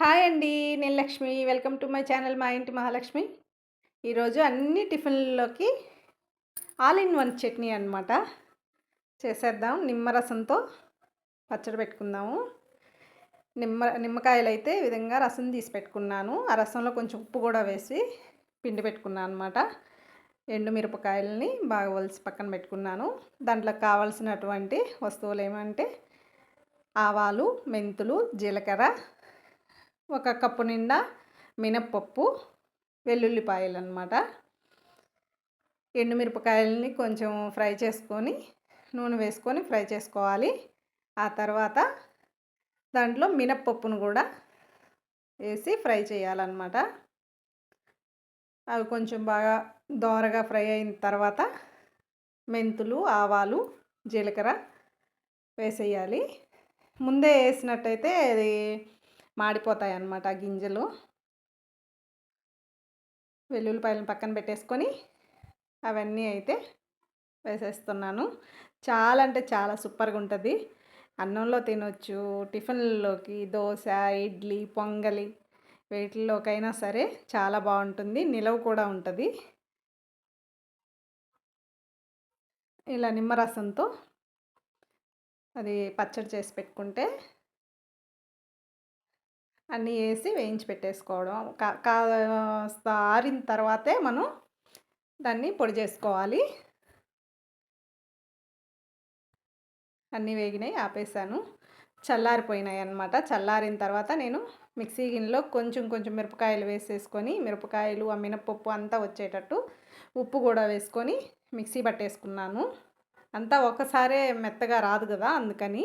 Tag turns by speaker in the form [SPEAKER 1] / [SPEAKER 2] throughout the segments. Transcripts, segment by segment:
[SPEAKER 1] Hi అండి. నేను Lakshmi. Welcome to my channel మా ఇంటి మహాలక్ష్మి. ఈరోజు అన్ని టిఫిన్లలోకి ఆల్ ఇన్ వన్ చట్నీ అనమాట చేసేద్దాం. నిమ్మరసంతో పచ్చడి పెట్టుకుందాము. నిమ్మ నిమ్మకాయలు అయితే ఈ విధంగా రసం తీసి పెట్టుకున్నాను. ఆ రసంలో కొంచెం ఉప్పు కూడా వేసి పిండి పెట్టుకున్నాను అనమాట ఎండుమిరపకాయలని బాగా వలిసి పక్కన పెట్టుకున్నాను. దాంట్లో కావాల్సినటువంటి వస్తువులు ఏమంటే ఆవాలు మెంతులు జీలకర్ర ఒక కప్పు నిండా మినప్పప్పు వెల్లుల్లిపాయలు అనమాట ఎండుమిరపకాయలని కొంచెం ఫ్రై చేసుకొని నూనె వేసుకొని ఫ్రై చేసుకోవాలి. ఆ తర్వాత దాంట్లో మినప్పప్పును కూడా వేసి ఫ్రై చేయాలన్నమాట. అవి కొంచెం బాగా దోరగా ఫ్రై అయిన తర్వాత మెంతులు ఆవాలు జీలకర్ర వేసేయాలి. ముందే వేసినట్టయితే అది మాడిపోతాయి అన్నమాట ఆ గింజలు. వెల్లుల్లిపాయలను పక్కన పెట్టేసుకొని అవన్నీ అయితే వేసేస్తున్నాను. చాలా అంటే చాలా సూపర్గా ఉంటుంది. అన్నంలో తినొచ్చు టిఫిన్లోకి దోశ ఇడ్లీ పొంగలి వేటిల్లోకైనా సరే చాలా బాగుంటుంది. నిలవ కూడా ఉంటుంది. ఇలా నిమ్మరసంతో అది పచ్చడి చేసి పెట్టుకుంటే అన్నీ వేసి వేయించి పెట్టేసుకోవడం. కాస్త ఆరిన తర్వాతే మనం దాన్ని పొడి చేసుకోవాలి. అన్నీ వేగినాయి ఆపేసాను. చల్లారిపోయినాయి అన్నమాట చల్లారిన తర్వాత నేను మిక్సీ గిన్నెలో కొంచెం కొంచెం మిరపకాయలు వేసేసుకొని మిరపకాయలు ఆ మినపప్పు అంతా వచ్చేటట్టు ఉప్పు కూడా వేసుకొని మిక్సీ పట్టేసుకున్నాను. అంతా ఒకసారే మెత్తగా రాదు కదా అందుకని.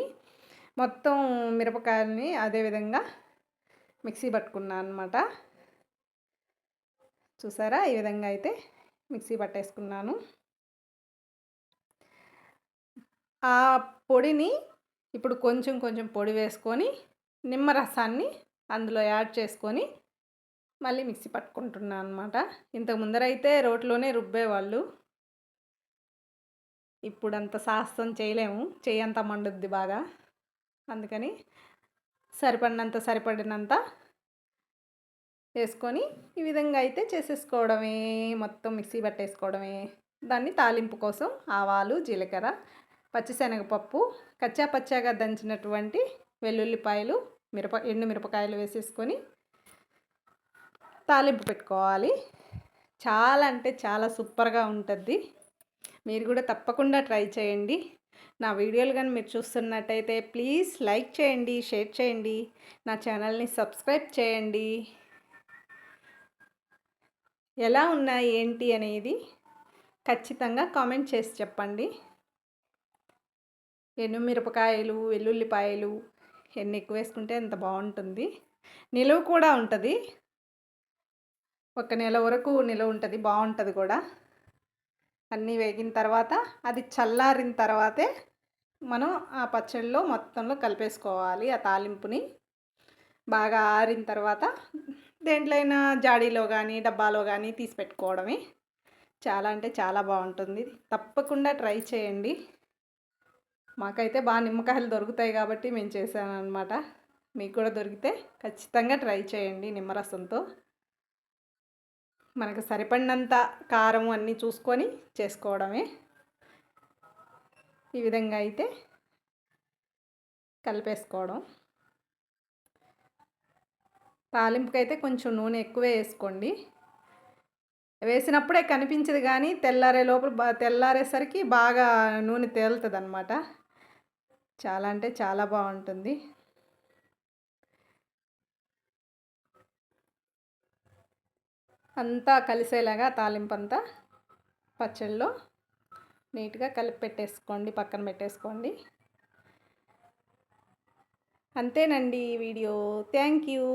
[SPEAKER 1] మొత్తం మిరపకాయలని అదేవిధంగా మిక్సీ పట్టుకున్నాను అనమాట చూసారా? ఈ విధంగా అయితే మిక్సీ పట్టేసుకున్నాను. ఆ పొడిని ఇప్పుడు కొంచెం కొంచెం పొడి వేసుకొని నిమ్మరసాన్ని అందులో యాడ్ చేసుకొని మళ్ళీ మిక్సీ పట్టుకుంటున్నాను అనమాట ఇంతకు ముందరైతే రోట్లోనే రుబ్బేవాళ్ళు. ఇప్పుడు అంత సాహసం చేయలేము. చెయ్యంత మండుద్ది బాగా. అందుకని సరిపడినంత సరిపడినంత వేసుకొని ఈ విధంగా అయితే చేసేసుకోవడమే. మొత్తం మిక్సీ పట్టేసుకోవడమే. దాన్ని తాలింపు కోసం ఆవాలు జీలకర్ర పచ్చిశనగపప్పు కచ్చా పచ్చాగా దంచినటువంటి వెల్లుల్లిపాయలు మిరప ఎండు మిరపకాయలు వేసేసుకొని తాలింపు పెట్టుకోవాలి. చాలా అంటే చాలా సూపర్గా ఉంటుంది మీరు కూడా తప్పకుండా ట్రై చేయండి. నా వీడియోలు కానీ మీరు చూస్తున్నట్టయితే ప్లీజ్ లైక్ చేయండి షేర్ చేయండి నా ఛానల్ని సబ్స్క్రైబ్ చేయండి. ఎలా ఉన్నాయి ఏంటి అనేది ఖచ్చితంగా కామెంట్ చేసి చెప్పండి. ఎండుమిరపకాయలు వెల్లుల్లిపాయలు ఎన్ని ఎక్కువ వేసుకుంటే అంత బాగుంటుంది. నిలువ కూడా ఉంటుంది. ఒక నెల వరకు నిలువ ఉంటుంది బాగుంటుంది కూడా. అన్నీ వేగిన తర్వాత అది చల్లారిన తర్వాతే మనం ఆ పచ్చడిలో మొత్తంలో కలిపేసుకోవాలి ఆ తాలింపుని. బాగా ఆరిన తర్వాత దేంట్లో అయినా జాడీలో కానీ డబ్బాలో కానీ తీసి పెట్టుకోవడమే. చాలా అంటే చాలా బాగుంటుంది. తప్పకుండా ట్రై చేయండి. మాకైతే బాగా నిమ్మకాయలు దొరుకుతాయి కాబట్టి మేము చేశాను అనమాట మీకు కూడా దొరికితే ఖచ్చితంగా ట్రై చేయండి నిమ్మరసంతో. మనకు సరిపడినంత కారం అన్నీ చూసుకొని చేసుకోవడమే. ఈ విధంగా అయితే కలిపేసుకోవడం. తాలింపుకైతే కొంచెం నూనె ఎక్కువే వేసుకోండి. వేసినప్పుడే కనిపించదు కానీ తెల్లారే లోపల తెల్లారేసరికి బాగా నూనె తేలుతుంది అనమాట చాలా అంటే చాలా బాగుంటుంది. అంతా కలిసేలాగా తాలింపంతా పచ్చళ్ళలో నీట్గా కలిపి పెట్టేసుకోండి పక్కన పెట్టేసుకోండి. అంతేనండి వీడియో. Thank you.